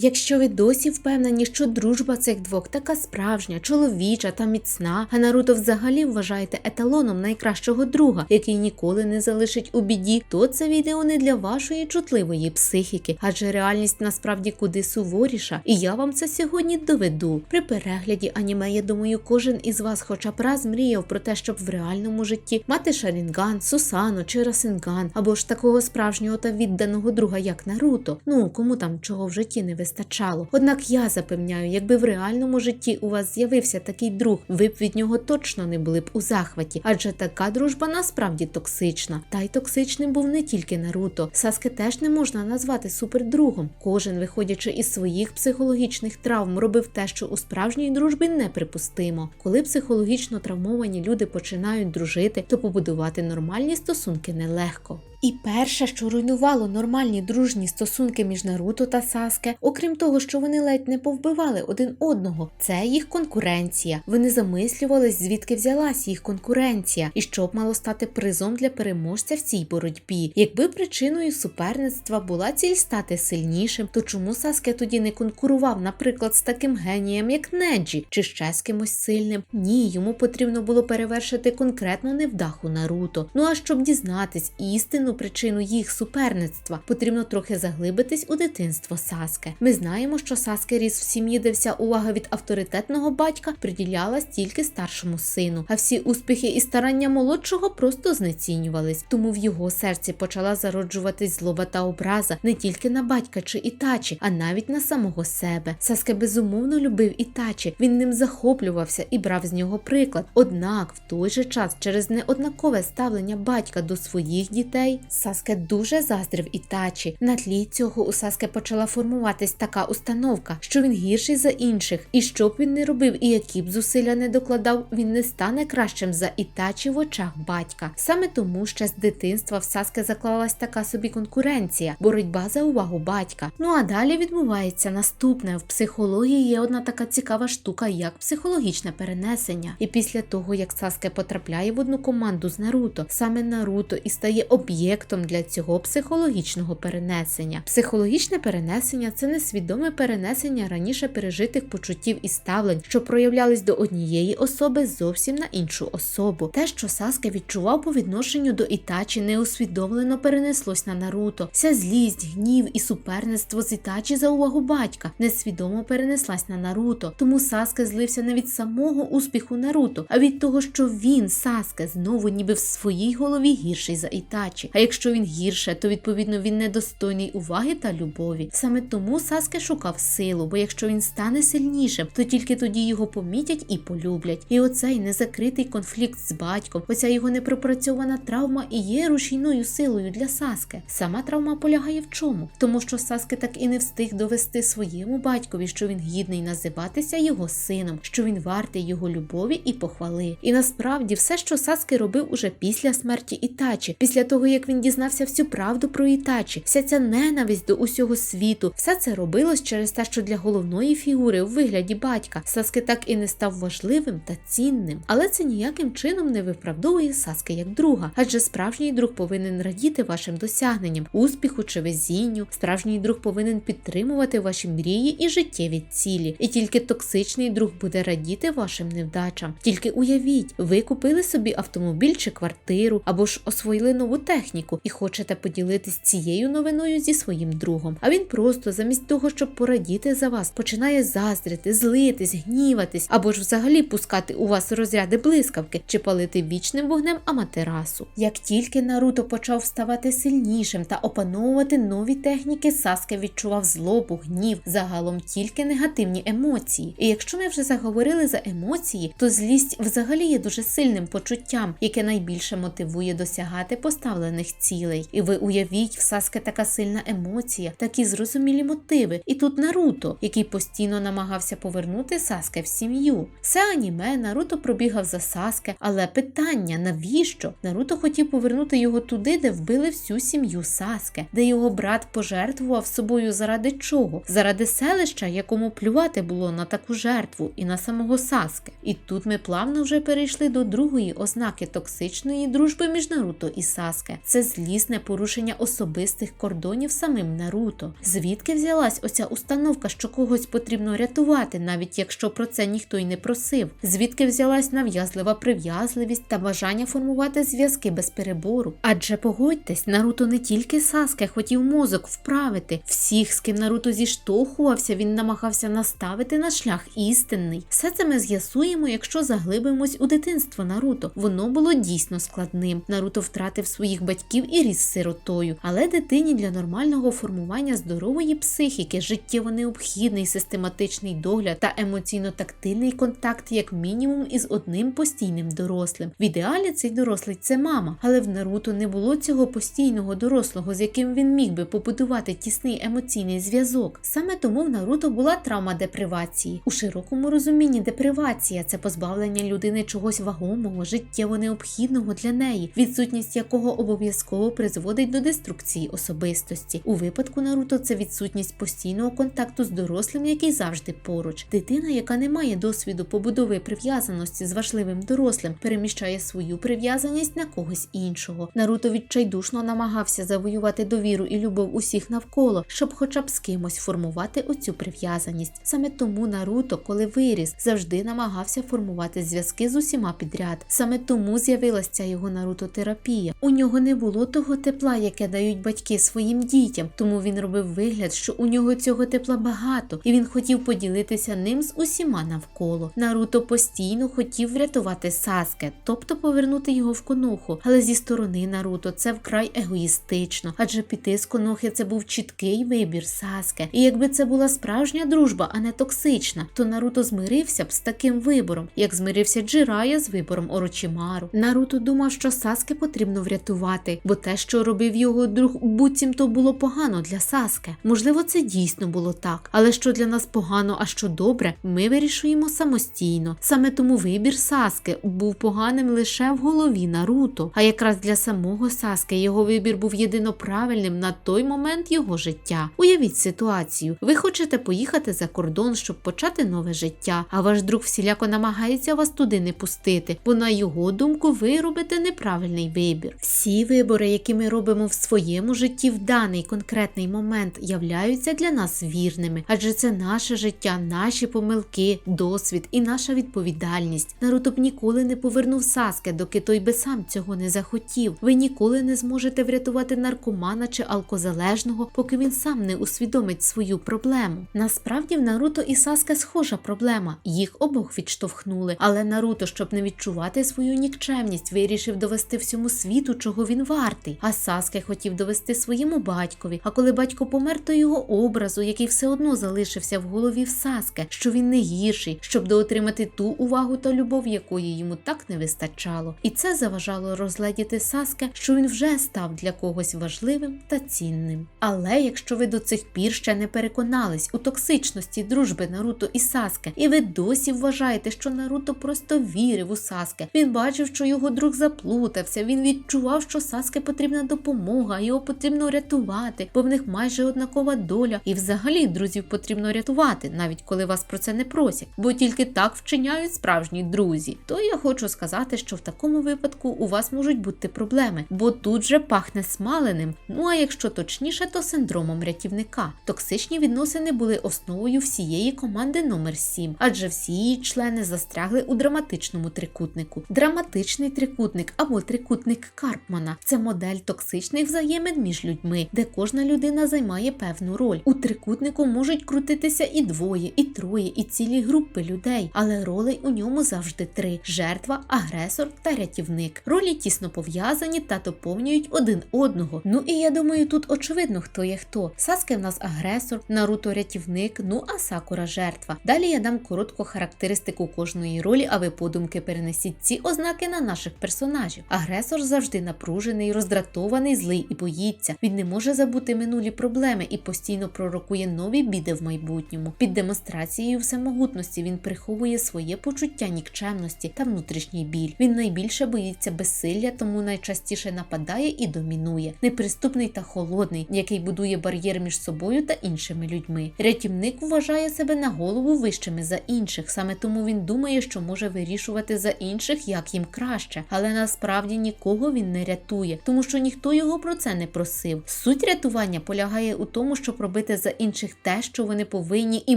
Якщо ви досі впевнені, що дружба цих двох така справжня, чоловіча та міцна, а Наруто взагалі вважаєте еталоном найкращого друга, який ніколи не залишить у біді, то це відео не для вашої чутливої психіки, адже реальність насправді куди суворіша, і я вам це сьогодні доведу. При перегляді аніме, я думаю, кожен із вас хоча б раз мріяв про те, щоб в реальному житті мати Шарінган, Сусану чи Расенган, або ж такого справжнього та відданого друга, як Наруто. Ну кому там чого в житті не вистачало. Однак я запевняю, якби в реальному житті у вас з'явився такий друг, ви б від нього точно не були б у захваті, адже така дружба насправді токсична. Та й токсичним був не тільки Наруто. Саске теж не можна назвати супердругом. Кожен, виходячи із своїх психологічних травм, робив те, що у справжній дружбі неприпустимо. Коли психологічно травмовані люди починають дружити, то побудувати нормальні стосунки нелегко. І перше, що руйнувало нормальні дружні стосунки між Наруто та Саске, окрім того, що вони ледь не повбивали один одного, це їх конкуренція. Вони замислювались, звідки взялась їх конкуренція, і що б мало стати призом для переможця в цій боротьбі. Якби причиною суперництва була ціль стати сильнішим, то чому Саске тоді не конкурував, наприклад, з таким генієм, як Неджі, чи ще з кимось сильним? Ні, йому потрібно було перевершити конкретну невдаху Наруто. Ну а щоб дізнатись істину причину їх суперництва, потрібно трохи заглибитись у дитинство Саске. Ми знаємо, що Саске ріс в сім'ї, де вся увага від авторитетного батька приділялась тільки старшому сину, а всі успіхи і старання молодшого просто знецінювались. Тому в його серці почала зароджуватись злоба та образа не тільки на батька чи Ітачі, а навіть на самого себе. Саске безумовно любив Ітачі, він ним захоплювався і брав з нього приклад. Однак в той же час, через неоднакове ставлення батька до своїх дітей, Саске дуже заздрив Ітачі. На тлі цього у Саске почала формуватись така установка, що він гірший за інших, і що б він не робив і які б зусилля не докладав, він не стане кращим за Ітачі в очах батька. Саме тому ще з дитинства в Саске заклалась така собі конкуренція, боротьба за увагу батька. Ну а далі відбувається наступне. В психології є одна така цікава штука, як психологічне перенесення. І після того, як Саске потрапляє в одну команду з Наруто, саме Наруто і стає об'єктом для цього психологічного перенесення. Психологічне перенесення це несвідоме перенесення раніше пережитих почуттів і ставлень, що проявлялись до однієї особи зовсім на іншу особу. Те, що Саске відчував по відношенню до Ітачі, неусвідомлено перенеслось на Наруто. Вся злість, гнів і суперництво з Ітачі за увагу батька несвідомо перенеслась на Наруто. Тому Саске злився не від самого успіху Наруто, а від того, що він, Саске, знову ніби в своїй голові гірший за Ітачі. А якщо він гірше, то відповідно він недостойний уваги та любові. Саме тому Саске шукав силу, бо якщо він стане сильнішим, то тільки тоді його помітять і полюблять. І оцей незакритий конфлікт з батьком, оця його непропрацьована травма і є рушійною силою для Саске. Сама травма полягає в чому? Тому що Саске так і не встиг довести своєму батькові, що він гідний називатися його сином, що він вартий його любові і похвали. І насправді все, що Саске робив уже після смерті Ітачі, після того як він дізнався всю правду про Ітачі, вся ця ненависть до усього світу, все це робилось через те, що для головної фігури у вигляді батька Саске так і не став важливим та цінним. Але це ніяким чином не виправдовує Саске як друга, адже справжній друг повинен радіти вашим досягненням, успіху чи везінню. Справжній друг повинен підтримувати ваші мрії і життєві цілі. І тільки токсичний друг буде радіти вашим невдачам. Тільки уявіть, ви купили собі автомобіль чи квартиру, або ж освоїли нову техніку і хочете поділитись цією новиною зі своїм другом. А він просто замість того, щоб порадіти за вас, починає заздрити, злитись, гніватись, або ж взагалі пускати у вас розряди блискавки чи палити вічним вогнем аматерасу. Як тільки Наруто почав ставати сильнішим та опановувати нові техніки, Саске відчував злобу, гнів, загалом тільки негативні емоції. І якщо ми вже заговорили за емоції, то злість взагалі є дуже сильним почуттям, яке найбільше мотивує досягати поставлених цілей. І ви уявіть, в Саске така сильна емоція, такі зрозумілі мотиви. І тут Наруто, який постійно намагався повернути Саске в сім'ю. Все аніме Наруто пробігав за Саске, але питання навіщо? Наруто хотів повернути його туди, де вбили всю сім'ю Саске, де його брат пожертвував собою заради чого? Заради селища, якому плювати було на таку жертву і на самого Саске. І тут ми плавно вже перейшли до другої ознаки токсичної дружби між Наруто і Саске. Це це злісне порушення особистих кордонів самим Наруто. Звідки взялась оця установка, що когось потрібно рятувати, навіть якщо про це ніхто й не просив? Звідки взялась нав'язлива прив'язливість та бажання формувати зв'язки без перебору? Адже погодьтесь, Наруто не тільки Саске хотів мозок вправити. Всіх, з ким Наруто зіштовхувався, він намагався наставити на шлях істинний. Все це ми з'ясуємо, якщо заглибимось у дитинство Наруто. Воно було дійсно складним. Наруто втратив своїх батьків і ріс сиротою, але дитині для нормального формування здорової психіки життєво необхідний систематичний догляд та емоційно-тактильний контакт, як мінімум, із одним постійним дорослим. В ідеалі цей дорослий це мама, але в Наруто не було цього постійного дорослого, з яким він міг би побудувати тісний емоційний зв'язок. Саме тому в Наруто була травма депривації. У широкому розумінні депривація це позбавлення людини чогось вагомого, життєво необхідного для неї, відсутність якого обов'язково призводить до деструкції особистості. У випадку Наруто це відсутність постійного контакту з дорослим, який завжди поруч. Дитина, яка не має досвіду побудови прив'язаності з важливим дорослим, переміщає свою прив'язаність на когось іншого. Наруто відчайдушно намагався завоювати довіру і любов усіх навколо, щоб хоча б з кимось формувати оцю прив'язаність. Саме тому Наруто, коли виріс, завжди намагався формувати зв'язки з усіма підряд. Саме тому з'явилася його нарутотерапія. У нього не було того тепла, яке дають батьки своїм дітям, тому він робив вигляд, що у нього цього тепла багато, і він хотів поділитися ним з усіма навколо. Наруто постійно хотів врятувати Саске, тобто повернути його в коноху. Але зі сторони Наруто це вкрай егоїстично, адже піти з конохи це був чіткий вибір Саске. І якби це була справжня дружба, а не токсична, то Наруто змирився б з таким вибором, як змирився Джирая з вибором Орочимару. Наруто думав, що Саске потрібно врятувати, бо те, що робив його друг, буцімто було погано для Саске. Можливо, це дійсно було так, але що для нас погано, а що добре, ми вирішуємо самостійно. Саме тому вибір Саске був поганим лише в голові Наруто. А якраз для самого Саске його вибір був єдино правильним на той момент його життя. Уявіть ситуацію: ви хочете поїхати за кордон, щоб почати нове життя, а ваш друг всіляко намагається вас туди не пустити, бо на його думку ви робите неправильний вибір. Всі вибори, які ми робимо в своєму житті в даний конкретний момент, являються для нас вірними, адже це наше життя, наші помилки, досвід і наша відповідальність. Наруто б ніколи не повернув Саске, доки той би сам цього не захотів. Ви ніколи не зможете врятувати наркомана чи алкозалежного, поки він сам не усвідомить свою проблему. Насправді в Наруто і Саске схожа проблема. Їх обох відштовхнули, але Наруто, щоб не відчувати свою нікчемність, вирішив довести всьому світу, чого він вартий. А Саске хотів довести своєму батькові. А коли батько помер, то його образу, який все одно залишився в голові в Саске, що він не гірший, щоб доотримати ту увагу та любов, якої йому так не вистачало. І це заважало розгледіти Саске, що він вже став для когось важливим та цінним. Але якщо ви до цих пір ще не переконались у токсичності дружби Наруто і Саске, і ви досі вважаєте, що Наруто просто вірив у Саске, він бачив, що його друг заплутався, він відчував, що Саске потрібна допомога, його потрібно рятувати, бо в них майже однакова доля, і взагалі друзів потрібно рятувати, навіть коли вас про це не просять, бо тільки так вчиняють справжні друзі. То я хочу сказати, що в такому випадку у вас можуть бути проблеми, бо тут же пахне смаленим. Ну а якщо точніше, то синдромом рятівника. Токсичні відносини були основою всієї команди номер 7 адже всі її члени застрягли у драматичному трикутнику. Драматичний трикутник або трикутник Карпмана це модель токсичних взаємин між людьми, де кожна людина займає певну роль. У трикутнику можуть крутитися і двоє, і троє, і цілі групи людей, але ролей у ньому завжди три: жертва, агресор та рятівник. Ролі тісно пов'язані та доповнюють один одного. Ну і я думаю, тут очевидно, хто є хто. Саске в нас агресор, Наруто рятівник, ну а Сакура жертва. Далі я дам коротку характеристику кожної ролі, а ви подумки перенесіть ці ознаки на наших персонажів. Агресор завжди напружений, роздратований, злий і боїться. Він не може забути минулі проблеми і постійно пророкує нові біди в майбутньому. Під демонстрацією всемогутності він приховує своє почуття нікчемності та внутрішній біль. Він найбільше боїться безсилля, тому найчастіше нападає і домінує. Неприступний та холодний, який будує бар'єр між собою та іншими людьми. Рятівник вважає себе на голову вищими за інших, саме тому він думає, що може вирішувати за інших, як їм краще, але насправді нікого він не рятує. Рятує, тому що ніхто його про це не просив. Суть рятування полягає у тому, щоб робити за інших те, що вони повинні і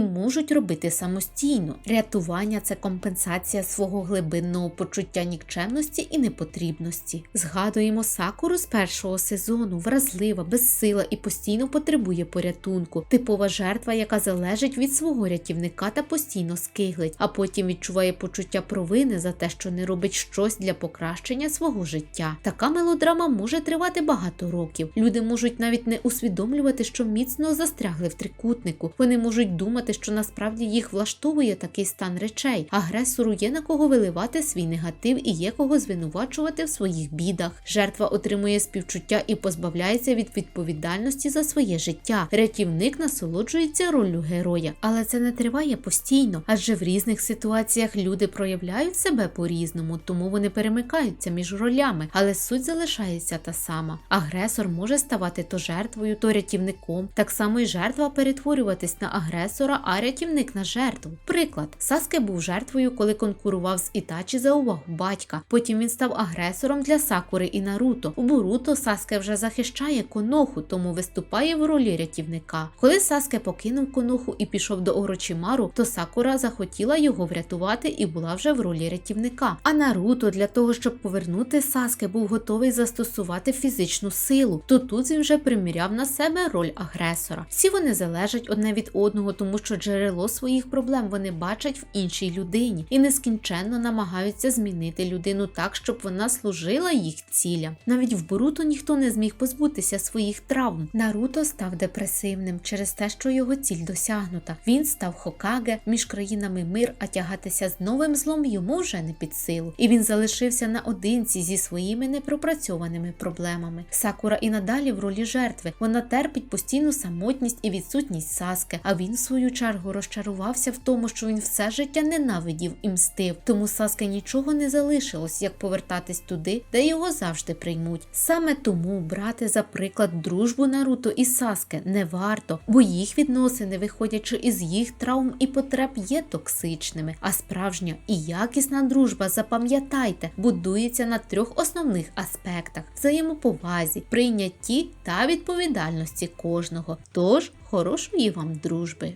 можуть робити самостійно. Рятування це компенсація свого глибинного почуття нікчемності і непотрібності. Згадуємо Сакуру з першого сезону, вразлива, безсила і постійно потребує порятунку. Типова жертва, яка залежить від свого рятівника та постійно скиглить, а потім відчуває почуття провини за те, що не робить щось для покращення свого життя. Така мелодрама може тривати багато років. Люди можуть навіть не усвідомлювати, що міцно застрягли в трикутнику. Вони можуть думати, що насправді їх влаштовує такий стан речей. Агресору є на кого виливати свій негатив і є кого звинувачувати в своїх бідах. Жертва отримує співчуття і позбавляється від відповідальності за своє життя. Рятівник насолоджується роллю героя, але це не триває постійно, адже в різних ситуаціях люди проявляють себе по-різному, тому вони перемикаються між ролями, але суть залишається та сама. Агресор може ставати то жертвою, то рятівником. Так само і жертва перетворюватись на агресора, а рятівник на жертву. Приклад, Саске був жертвою, коли конкурував з Ітачі за увагу батька. Потім він став агресором для Сакури і Наруто. У Буруто Саске вже захищає Коноху, тому виступає в ролі рятівника. Коли Саске покинув Коноху і пішов до Орочимару, то Сакура захотіла його врятувати і була вже в ролі рятівника. А Наруто для того, щоб повернути Саске, був готовий застосувати фізичну силу. То тут він вже приміряв на себе роль агресора. Всі вони залежать одне від одного, тому що джерело своїх проблем вони бачать в іншій людині і нескінченно намагаються змінити людину так, щоб вона служила їх цілям. Навіть в Боруто ніхто не зміг позбутися своїх травм. Наруто став депресивним через те, що його ціль досягнута. Він став Хокаге між країнами мир, а тягатися з новим злом йому вже не під силу. І він залишився наодинці зі своїми непропрацьованими проблемами. Сакура і надалі в ролі жертви. Вона терпить постійну самотність і відсутність Саске. А він, в свою чергу, розчарувався в тому, що він все життя ненавидів і мстив. Тому Саске нічого не залишилось, як повертатись туди, де його завжди приймуть. Саме тому брати за приклад дружбу Наруто і Саске не варто, бо їх відносини, виходячи із їх травм і потреб, є токсичними. А справжня і якісна дружба, запам'ятайте, будується на трьох основних аспектах: взаємоповазі, прийнятті та відповідальності кожного. Тож хорошої вам дружби!